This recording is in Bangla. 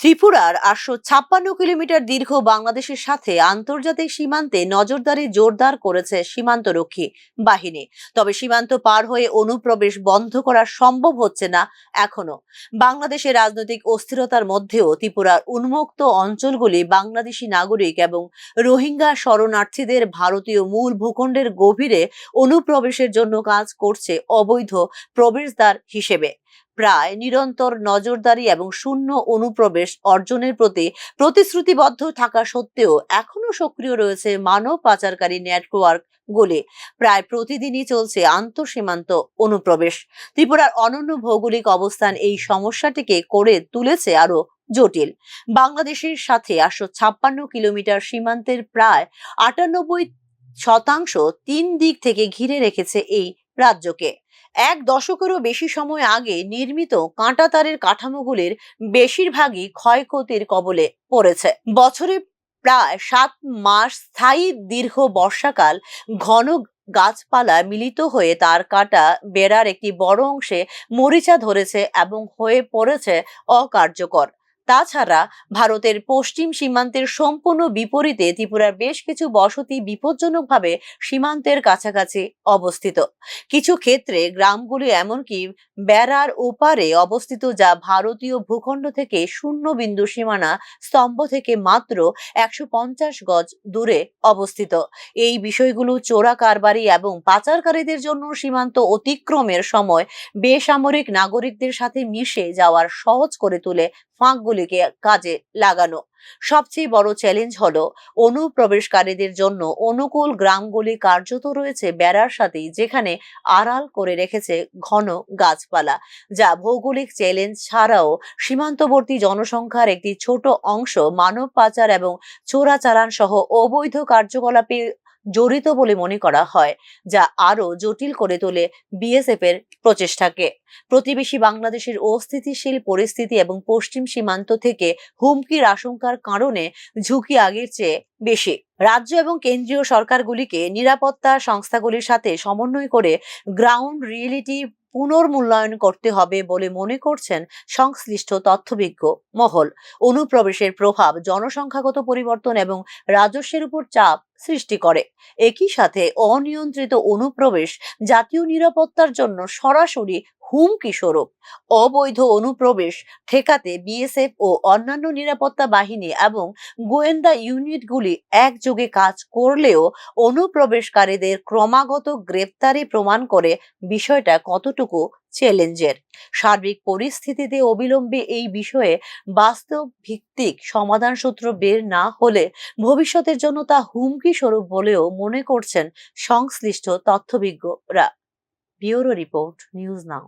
ত্রিপুরার আটশো ছাপ্পান্ন কিলোমিটার দীর্ঘ বাংলাদেশের সাথে আন্তর্জাতিক সীমান্তে নজরদারি জোরদার করেছে সীমান্তরক্ষী বাহিনী। তবে সীমান্ত পার হয়ে অনুপ্রবেশ বন্ধ করা সম্ভব হচ্ছে না এখনও। বাংলাদেশের রাজনৈতিক অস্থিরতার মধ্যেও ত্রিপুরার উন্মুক্ত অঞ্চলগুলি বাংলাদেশি নাগরিক এবং রোহিঙ্গা শরণার্থীদের ভারতীয় মূল ভূখণ্ডের গভীরে অনুপ্রবেশের জন্য কাজ করছে অবৈধ প্রবেশদ্বার হিসেবে। প্রায় নিরন্তর নজরদারি এবং শূন্য অনুপ্রবেশ অর্জনের প্রতি প্রতিশ্রুতিবদ্ধ থাকা সত্ত্বেও এখনও সক্রিয় রয়েছে মানব পাচারকারী নেটওয়ার্ক গুলি। প্রায় প্রতিদিনই চলছে আন্তঃসীমান্ত অনুপ্রবেশ। ত্রিপুরার অনন্য ভৌগোলিক অবস্থান এই সমস্যাটিকে করে তুলেছে আরও জটিল। বাংলাদেশের সাথে আটশো ছাপ্পান্ন কিলোমিটার সীমান্তের প্রায় আটানব্বই শতাংশ তিন দিক থেকে ঘিরে রেখেছে এই রাজ্যকে। এক দশকেরও বেশি সময় আগে নির্মিত কাঁটাতারের কাঠামোগুলির বেশিরভাগই ক্ষয়ক্ষতির কবলে পড়েছে। বছরে প্রায় সাত মাস স্থায়ী দীর্ঘ বর্ষাকাল ঘন গাছপালা মিলিত হয়ে তার কাটা বেড়ার একটি বড় অংশে মরিচা ধরেছে এবং হয়ে পড়েছে অকার্যকর। তাছাড়া ভারতের পশ্চিম সীমান্তের সম্পূর্ণ বিপরীতে ত্রিপুরার বেশ কিছু বসতি বিপজ্জনকভাবে সীমান্তের কাছাকাছি অবস্থিত। কিছু ক্ষেত্রে গ্রামগুলি এমনকি বেড়ার ওপারে অবস্থিত যা ভারতীয় ভূখণ্ড থেকে শূন্য বিন্দু সীমানা স্তম্ভ থেকে মাত্র একশো পঞ্চাশ গজ দূরে অবস্থিত। এই বিষয়গুলো চোরা কারবারি এবং পাচারকারীদের জন্য সীমান্ত অতিক্রমের সময় বেসামরিক নাগরিকদের সাথে মিশে যাওয়ার সহজ করে তুলে ফাঁকগুলিকে কাজে লাগানো। সবচেয়ে বড় চ্যালেঞ্জ হলো অনুপ্রবেশকারীদের জন্য অনুকূল গ্রামগুলি কার্যত রয়েছে বেড়ার সাথেই, যেখানে আড়াল করে রেখেছে ঘন গাছপালা, যা ভৌগোলিক চ্যালেঞ্জ ছাড়াও সীমান্তবর্তী জনসংখ্যার একটি ছোট অংশ মানব পাচার এবং চোরাচালান সহ অবৈধ কার্যকলাপে জড়িত বলে মনে করা হয়, যা আরও জটিল করে তোলে বিএসএফ এর প্রচেষ্টাকে। প্রতিবেশী বাংলাদেশের অস্থিতিশীল পরিস্থিতি এবং পশ্চিম সীমান্ত থেকে হুমকির আশঙ্কার কারণে ঝুঁকি আগের চেয়ে বেশি। রাজ্য এবং কেন্দ্রীয় সরকারগুলিকে নিরাপত্তা সংস্থাগুলির সাথে সমন্বয় করে গ্রাউন্ড রিয়েলিটি পুনর্মূল্যায়ন করতে হবে বলে মনে করছেন সংশ্লিষ্ট তথ্যবিজ্ঞ মহল। অনুপ্রবেশের প্রভাব, জনসংখ্যাগত পরিবর্তন এবং রাজস্বের উপর চাপ সৃষ্টি করে। একই সাথে অনিয়ন্ত্রিত অনুপ্রবেশ, জাতীয় নিরাপত্তার জন্য সরাসরি হুমকি স্বরূপ। অবৈধ অনুপ্রবেশ ঠেকাতে বিএসএফ ও অন্যান্য নিরাপত্তা বাহিনী এবং গোয়েন্দা ইউনিটগুলি একযোগে কাজ করলেও অনুপ্রবেশকারীদের ক্রমাগত গ্রেপ্তারি প্রমাণ করে বিষয়টা কতটুকু চ্যালেঞ্জের সার্বিক পরিস্থিতিতে অবিলম্বে এই বিষয়ে বাস্তব ভিত্তিক সমাধান সূত্র বের না হলে ভবিষ্যতের জন্য তা হুমকি স্বরূপ বলেও মনে করছেন সংশ্লিষ্ট তথ্যবিজ্ঞরা ব্যুরো রিপোর্ট, নিউজ নাও।